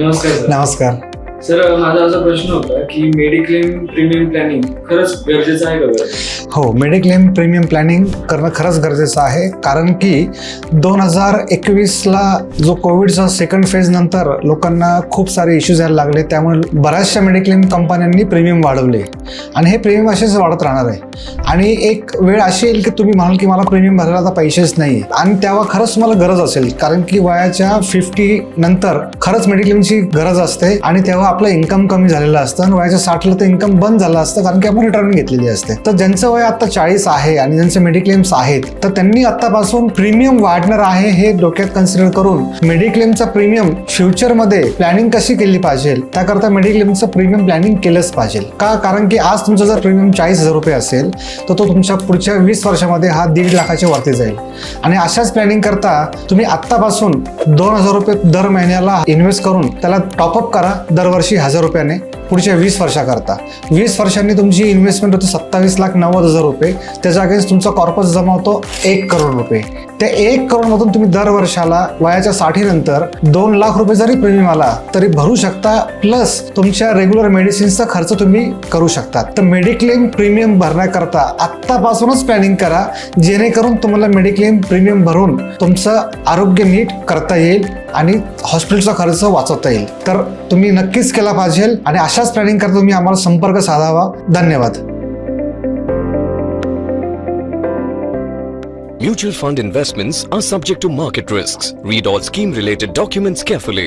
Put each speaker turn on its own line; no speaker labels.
नमस्कार
नमस्कार.
सर माझा असा प्रश्न होता की मेडिक्लेम प्रीमियम प्लॅनिंग खरंच गरजेचं आहे का
हो मेडिक्लेम प्रीमियम प्लॅनिंग करणं खरंच गरजेचं आहे. कारण की दोन हजार एकवीसला जो कोविडचा सेकंड फेज नंतर लोकांना खूप सारे इश्यूज यायला लागले. त्यामुळे बऱ्याचशा मेडिक्लेम कंपन्यांनी प्रीमियम वाढवले. आणि हे प्रीमियम असेच वाढत राहणार आहे. आणि एक वेळ अशी येईल की तुम्ही म्हणाल की मला प्रीमियम भरायला आता पैसेच नाही. आणि तेव्हा खरंच तुम्हाला गरज असेल. कारण की वयाच्या फिफ्टी नंतर खरंच मेडिक्लेमची गरज असते. आणि तेव्हा आपलं इन्कम कमी झालेलं असतं आणि वयाच्या साठला तर इन्कम बंद झालं असतं कारण की आपण रिटायरमेंट घेतलेली असते. तर ज्यांचं वय आता चाळीस आहे आणि ज्यांचे मेडिक्लेम्स आहेत तर त्यांनी आतापासून प्रीमियम वाढणार आहे हे डोक्यात कन्सिडर करून मेडिक्लेमचा प्रीमियम फ्युचरमध्ये प्लॅनिंग कशी केली पाहिजे त्याकरता मेडिक्लेमचं प्रीमियम प्लॅनिंग केलंच पाहिजे. का? कारण की आज तुमचं जर प्रीमियम चाळीस हजार रुपये असेल तर तो तुमच्या पुढच्या वीस वर्षामध्ये हा दीड लाखाच्या वरती जाईल. आणि अशाच प्लॅनिंग करता तुम्ही आत्तापासून दोन हजार रुपये दर महिन्याला इन्व्हेस्ट करून त्याला टॉपअप करा दरवर्षी हजार रुपयाने पुढच्या वीस वर्षाकरता. वीस वर्षांनी तुमची इन्व्हेस्टमेंट होते सत्तावीस लाख नव्वद हजार रुपये. त्याच्या अगेन्स्ट तुमचा कॉर्पस जमा होतो एक करोड रुपये. त्या एक करोडमधून तुम्ही दर वर्षाला वयाच्या साठीनंतर दोन लाख रुपये जरी प्रीमियम आला तरी भरू शकता. प्लस तुमच्या रेग्युलर मेडिसिन्सचा खर्च तुम्ही करू शकता. तर मेडिक्लेम प्रीमियम भरण्याकरता आत्तापासूनच प्लॅनिंग करा जेणेकरून तुम्हाला मेडिक्लेम प्रीमियम भरून तुमचं आरोग्य नीट करता येईल आणि हॉस्पिटलचा खर्च वाचवता येईल. तर तुम्ही नक्कीच केला पाहिजे आणि अशाच प्लॅनिंग करता तुम्ही आम्हाला संपर्क साधावा. धन्यवाद.
Mutual fund investments are subject to market risk read all scheme related documents carefully